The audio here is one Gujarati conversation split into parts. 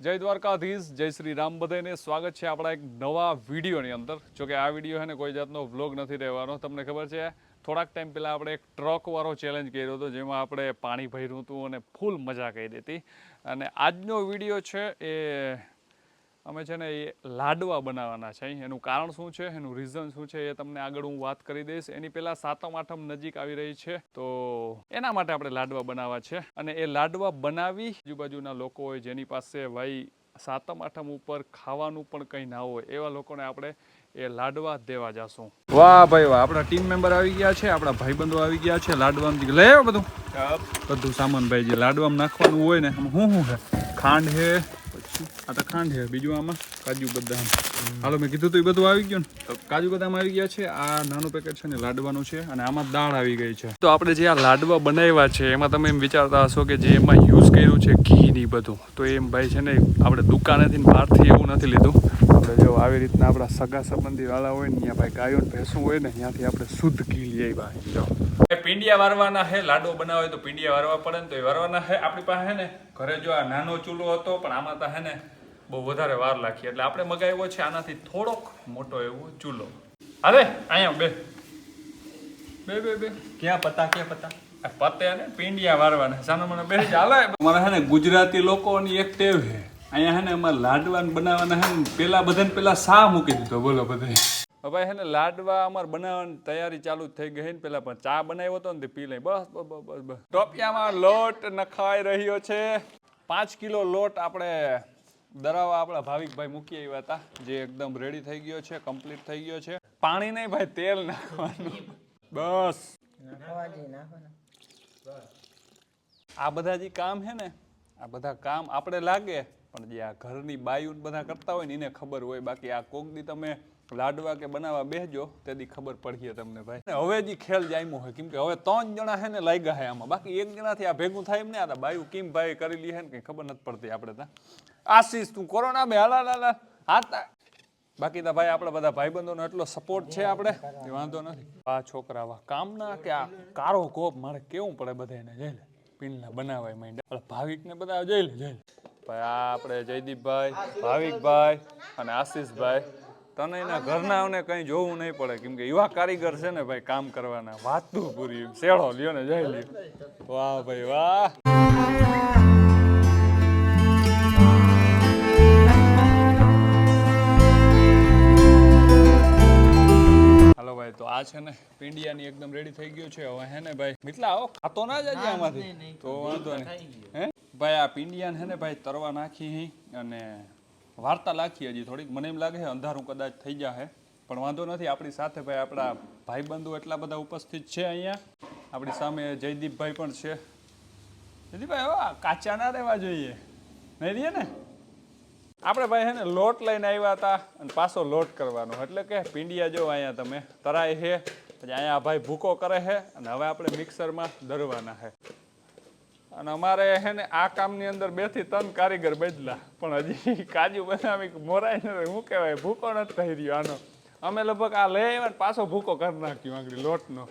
જય દ્વારકાધીશ, જય શ્રી રામ. બધાને સ્વાગત છે આપણા એક નવા વિડીયોની અંદર. જો કે આ વીડિયો છે ને કોઈ જાતનો વ્લોગ નથી રહેવાનો. તમને ખબર છે, થોડાક ટાઈમ પહેલાં આપણે એક ટ્રકવાળો ચેલેન્જ કર્યો હતો, જેમાં આપણે પાણી ભર્યું હતું અને ફૂલ મજા કરી હતી અને આજનો વીડિયો છે એ અમે છે ને એ લાડવા બનાવવાના છે એનું કારણ શું છે? એનું રીઝન શું છે એ તમને આગળ હું વાત કરી દઈશ. એની પહેલાં સાતમ આઠમ નજીક આવી રહી છે. તો એના માટે આપણે લાડવા બનાવવા છે. અને એ લાડવા બનાવી આજુબાજુના લોકો હોય જેની પાસે ભાઈ સાતમ આઠમ ઉપર ખાવાનું પણ કંઈ ના હોય એવા લોકોને આપણે એ લાડવા દેવા જાશું. વાહ ભાઈ વાહ. આપણા ટીમ મેમ્બર આવી ગયા છે આપણા ભાઈબંધો આવી ગયા છે લઈ આવ્યો બધું. બધું સામાન ભાઈ જે લાડવામાં નાખવાનું હોય ને હું શું શું છે ખાંડ છે આ તો છે, બીજું આમાં કાજુ બદામ. હાલો, મેં કીધું તો એ બધું આવી ગયું ને? તો કાજુ બદામ આવી ગયા છે, આ નાનું પેકેટ છે ને, લાડવાનું છે, અને આમાં દાળ આવી ગઈ છે. તો આપણે જે આ લાડવા બનાવ્યા છે, એમાં તમે એમ વિચારતા હશો કે જે એમાં યુઝ કર્યું છે ઘી ની બધું. તો એમ ભાઈ છે ને, આપણે દુકાનેથી બહારથી એવું નથી લીધું. આપણે જો આવી રીતના આપણા સગા સંબંધી વાળા હોય ને ત્યાં ભાઈ ગાયો ને ભેંસું હોય ને ત્યાંથી આપણે શુદ્ધ ઘી લઈ ભાઈ જો. પીંડિયા વારવાના હે લાડો બનાવે તો પીંડિયા વારવા પડે ને તો એ વારવાના હે આપણી પાસે ને? ઘરે જો આ નાનો ચૂલો હતો પણ આમાં તો હે ને બહુ વધારે વાર લાગી. એટલે આપણે મગાવ્યો છે આનાથી થોડોક મોટો એવો ચૂલો. અરે અહીંયા બે. બે બે બે. ક્યાં પતા ક્યાં પતા? આ પતે ને પીંડિયા વારવાના. સાનો મને બે ચાલે મને હે ને ગુજરાતી લોકોની એક ટેવ છે. અહીંયા હે ને અમારે લાડવાન બનાવવાના હે ને પેલા બધાને પેલા સા મૂકી દીધો, બોલો બધે. હવે હે ને લાડવા અમારે બનાવવાની તૈયારી ચાલુ થઈ ગઈ ને પેલા પણ ચા બનાવ્યો હતો ને તે પી લઈ. બસ બસ બસ બસ ટોપિયામાં લોટ નખાઈ રહ્યો છે. પાંચ કિલો લોટ આપણે દરાવા આપણા ભાવિકભાઈ મૂકી આવ્યા હતા, જે એકદમ રેડી થઈ ગયો છે કમ્પ્લીટ થઈ ગયો છે. પાણી નહીં ભાઈ, તેલ નાખવાનું. બસ. આ બધા જે કામ છે ને, આ બધા કામ આપણે લાગે. પણ જે આ ઘરની બાયું બધા કરતા હોય ને એને ખબર હોય. બાકી આ કોક દી તમે લાડવા કે બનાવવા બેહજો તેથી ખબર પડીએ તમને ભાઈ. હવે જે ખેલ જામ્યું હોય કેમ કે હવે ત્રણ જણા છે ને લાગ્યા છે આમાં. બાકી એક જણાથી આ ભેગું થાય એમ ને આ બાયું કેમ ભાઈ કરી લી ને કંઈ ખબર નથી પડતી આપણે ત્યાં. આશીષ, તું કોરોના બે? હાલા લાલા હાતા બાકી તો ભાઈ આપણા બધા ભાઈબંધોનો એટલો સપોર્ટ છે આપણે. વાંધો નથી. આ છોકરા કામ કામના કે આ કારો કોપ મારે કેવું પડે બધાને જઈ લે. પીનલા બનાવાય માંડ્યા. ભાવિકને બધા જઈ લે જઈ લે. ભાઈ આ આપણે જયદીપભાઈ ભાવિકભાઈ અને આશીષભાઈ. તને એના ઘરનાઓને કંઈ જોવું નહીં પડે કેમ કે યુવા કારીગર છે ને ભાઈ કામ કરવાના. વાતું પૂરી શેળો લ્યો ને જઈ લ્યો. વાહ ભાઈ વાહ. હાલો ભાઈ તો આ છે ને પિંડિયાની એકદમ રેડી થઈ ગયું છે. હવે હે ને ભાઈ મિતલા આવો. ખાતો ના જ આમાંથી. તો વાંધો નહીં. હે? ભાઈ આ પિંડિયાને હે ને ભાઈ, તરવા નાખી હી અને વાર્તા લાખી હજી થોડીક. મને એમ લાગે છે અંધારું કદાચ થઈ જશે પણ વાંધો નથી. આપણી સાથે ભાઈ, આપણા ભાઈબંધુ એટલા બધા ઉપસ્થિત છે અહીંયા. આપણી સામે જયદીપભાઈ પણ છે. જયદીપભાઈ, હવે કાચા ના રહેવા જોઈએ. નહીં રહીએ ને? આપણે ભાઈ હે ને લોટ લઈને આવ્યા હતા અને પાછો લોટ કરવાનો. એટલે કે પીંડિયા જો અહીંયા તમે તરાય છે, પછી અહીંયા ભાઈ ભૂકો કરે છે અને હવે આપણે મિક્સરમાં દરવાના છે. અને અમારે હે ને આ કામની અંદર બેથી ત્રણ કારીગર બદલા. પણ હજી કાજુ બનાવી મોરાય ને શું કહેવાય, ભૂકો નથી થઈ રહ્યો આનો. અમે લગભગ આ લઈ આવ્યા પાછો ભૂકો કરી નાખ્યો આગળ લોટનો.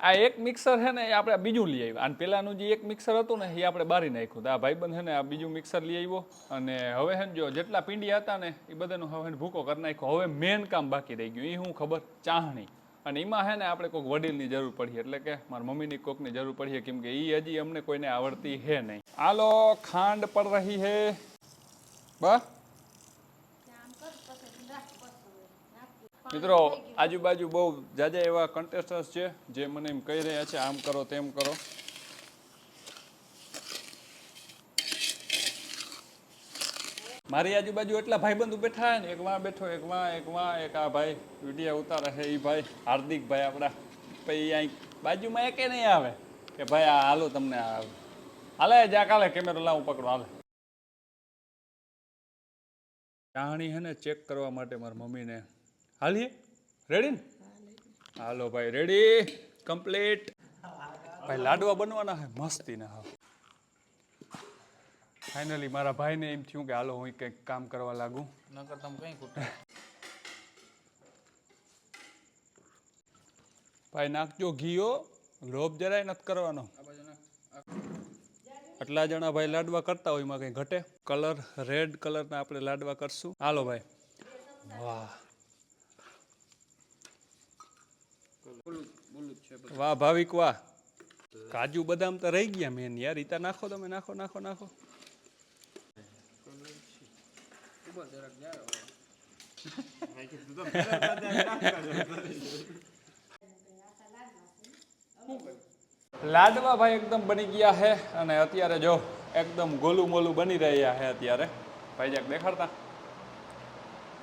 આ એક મિક્સર છે ને એ આપણે બીજું લઈ આવ્યું. અને પેલાનું જે એક મિક્સર હતું ને, એ આપણે બારી નાખ્યું તો આ ભાઈબંધ છે ને, આ બીજું મિક્સર લઈ આવ્યો. અને હવે છે જો જેટલા પીંડી હતા ને, એ બધાનું હવે ભૂકો કરી નાખ્યો. હવે મેન કામ બાકી રહી ગયું. એ હું ખબર? ચાહણી. અને એમાં છે ને, આપણે કોઈક વડીલની જરૂર પડી. એટલે કે મારા મમ્મીની કોકની જરૂર પડી કેમ કે એ હજી અમને કોઈને આવડતી હે નહીં. આલો ખાંડ પડ રહી હે બસ. મિત્રો, આજુબાજુ બહુ જાજા એવા કન્ટેસ્ટન્સ છે, જે મને એમ કહી રહ્યા છે, આમ કરો, તેમ કરો. મારી આજુબાજુ એટલા ભાઈબંધુ બેઠા ને, એક વાં બેઠો, એક વાં એક વાં એક આ ભાઈ, વિડીયા ઉતારે છે એ ભાઈ, હાર્દિક ભાઈ આપણા પછી અહીં બાજુમાં એકે નહીં આવે, કે ભાઈ, આ હાલો તમને આ હાલે. જા કાલે કેમેરો લાવું, પકડો, હાલે. ચાહણી હે ને ચેક કરવા માટે મારી મમ્મીને હાલીએ રેડી ને? હાલો ભાઈ રેડી કમ્પ્લીટ ભાઈ લાડવા બનવાના હે મસ્તીના હા. ફાઇનલી મારા ભાઈને એમ થયું કે હાલો હું કંઈક કામ કરવા લાગુ. નકર તમે કઈ ખૂટે. ભાઈ નાખજો ઘીઓ લોભ જરાય નથી કરવાનો. આટલા જણા ભાઈ લાડવા કરતા હોય એમાં કંઈ ઘટે? કલર રેડ કલરના આપણે લાડવા કરશું. હાલો ભાઈ. વાહ. વાહ ભાવિક વાહ. કાજુ બદામ તો રહી ગયા મેન યાર ઈતા નાખો તમે નાખો નાખો નાખો. લાડવા ભાઈ એકદમ બની ગયા છે અને અત્યારે જો એકદમ ગોલું મોલું બની રહ્યા છે અત્યારે. ભાઈ જાક દેખાડતા?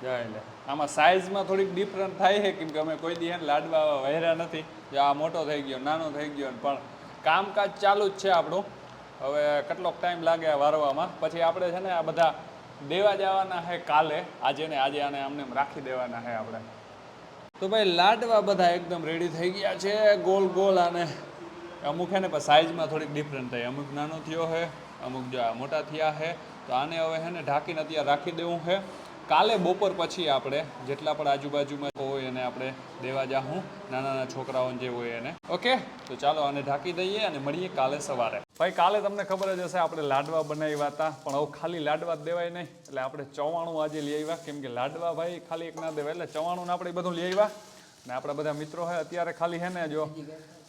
જાય લે. આમાં સાઇઝમાં થોડીક ડિફરન્ટ થાય છે, કેમ કે અમે કોઈ દી એને લાડવા વહેર્યા નથી. જે આ મોટો થઈ ગયો, નાનો થઈ ગયો પણ કામકાજ ચાલુ જ છે આપણું. હવે કેટલોક ટાઈમ લાગે વારવામાં. પછી આપણે છે ને આ બધા દેવા જવાના છે કાલે. આજે ને આજે આને અમને રાખી દેવાના છે આપણે. તો ભાઈ, લાડવા બધા એકદમ રેડી થઈ ગયા છે, ગોલ ગોલ અને અમુક હે ને પણ સાઇઝમાં થોડીક ડિફરન્ટ થાય. અમુક નાનો થયો છે, અમુક જો મોટા થયા છે. તો આને હવે હે ને ઢાંકીને અત્યારે રાખી દેવું છે. કાલે બપોર પછી આપણે જેટલા પણ આજુબાજુમાં હોય એને આપણે દેવા જાહું, નાના નાના છોકરાઓને જે હોય એને. ઓકે? તો ચાલો આને ઢાંકી દઈએ અને મળીએ કાલે સવારે. ભાઈ, કાલે તમને ખબર જ હશે આપણે લાડવા બનાવ્યા હતા, પણ હવે ખાલી લાડવા દેવાય નહીં. એટલે આપણે ચવાણું આજે લઈ આવ્યા. કેમ કે લાડવા ભાઈ ખાલી એક ના દેવાય. એટલે ચવાણું આપણે બધું લઈ આવ્યા. ને આપણા બધા મિત્રો હોય અત્યારે ખાલી હે ને જો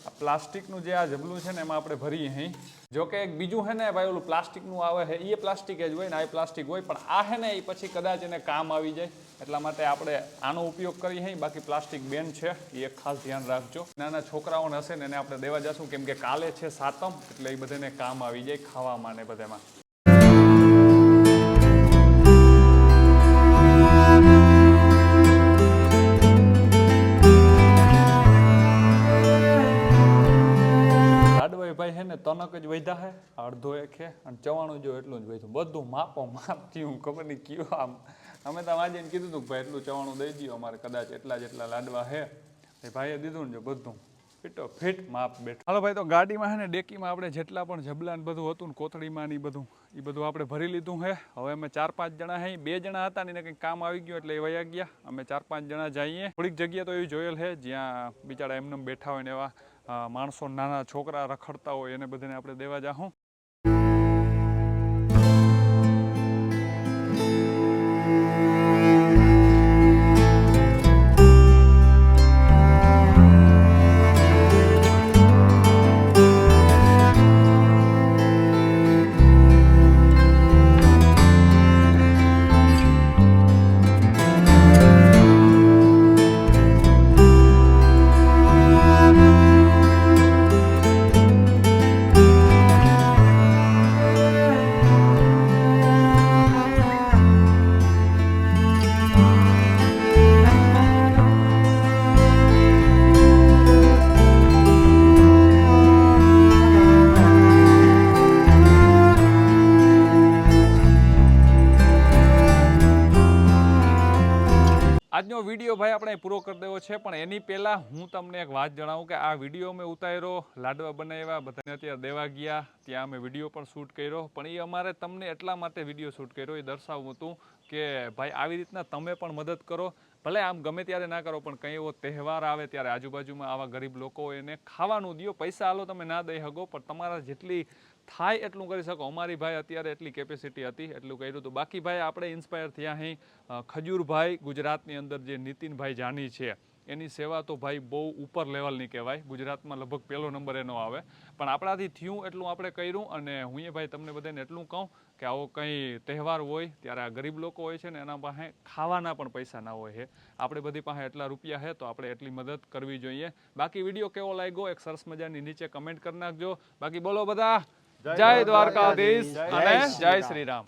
આ પ્લાસ્ટિકનું જે આ જબલું છે ને એમાં આપણે ભરીએ અહીં જો કે એક બીજું હે ને, ભાઈ ઓલું પ્લાસ્ટિકનું આવે છે એ પ્લાસ્ટિક જ હોય ને, આ પ્લાસ્ટિક હોય, પણ આ હે ને એ પછી કદાચ એને કામ આવી જાય, એટલા માટે આપણે આનો ઉપયોગ કરીએ અહીં બાકી પ્લાસ્ટિક બેન છે એ ખાસ ધ્યાન રાખજો. નાના છોકરાઓને હશે ને, એને આપણે દેવા જશું, કેમ કે કાલે છે સાતમ, એટલે એ બધાને કામ આવી જાય ખાવામાં ને બધામાં. ને તનક જ વધ્યા હે. અડધો એક હે અને ચવાણું જો એટલું જ વધ્યું. બધું માપો માપ થયું. ખબર નહીં કયું આમ. અમે તો આજે કીધું હતું કે ભાઈ એટલું ચવાણું દઈ દો અમારે કદાચ એટલા જેટલા લાડવા છે એ ભાઈએ દીધું ને જો બધું. ફીટો ફીટ માપ બેઠો. હાલો ભાઈ, તો ગાડીમાં છે ને ડેકીમાં આપણે જેટલા પણ જબલા ને બધું હતું ને કોથળીમાં ને બધું એ બધું આપણે ભરી લીધું હે. હવે અમે ચાર પાંચ જણા હે. બે જણા હતા ને કંઈક કામ આવી ગયું એટલે એ વયા ગયા. અમે ચાર પાંચ જણા જઈએ. થોડીક જગ્યા તો એવી જોયેલ છે જ્યાં બિચારા એમને બેઠા હોય ને એવા માણસો નાના છોકરા રખડતા હોય એને બધાને આપણે દેવા જાહું. ભાઈ, આપણે પૂરો કરી દેવો છે, પણ એની પહેલાં હું તમને એક વાત જણાવું કે આ વીડિયો મેં ઉતાર્યો, લાડવા બનાવ્યા, બધાને અત્યારે દેવા ગયા, ત્યાં અમે વીડિયો પણ શૂટ કર્યો, પણ એ અમારે તમને એટલા માટે વીડિયો શૂટ કર્યો, એ દર્શાવવું હતું કે ભાઈ, આવી રીતના તમે પણ મદદ કરો ભલે આમ ગમે ત્યારે ના કરો, પણ કંઈ એવો તહેવાર આવે ત્યારે આજુબાજુમાં આવા ગરીબ લોકો એને ખાવાનું દ્યો, પૈસા હાલો તમે ના દઈ શકો પણ તમારા જેટલી થાય એટલું કરી શકો. અમારી ભાઈ અત્યારે એટલી કેપેસિટી હતી, એટલું કર્યું હતું. બાકી ભાઈ, આપણે ઇન્સ્પાયર થયા અહીં ખજૂરભાઈ ગુજરાતની અંદર જે નીતિનભાઈ જાની છે. એની સેવા તો ભાઈ બહુ ઉપર લેવલની કહેવાય. ગુજરાતમાં લગભગ પહેલો નંબર એનો આવે. પણ આપણાથી થયું એટલું આપણે કર્યું અને હું એ ભાઈ તમને બધાને એટલું કહું કે આવો કંઈ તહેવાર હોય ત્યારે આ ગરીબ લોકો હોય છે ને એના પાસે ખાવાના પણ પૈસા ના હોય છે આપણે બધી પાસે એટલા રૂપિયા છે તો આપણે એટલી મદદ કરવી જોઈએ. બાકી વીડિયો કેવો લાગ્યો એક સરસ મજાની નીચે કમેન્ટ કરી નાખજો. બાકી બોલો બધા. જય દ્વારકાધીશ. અને જય શ્રી રામ.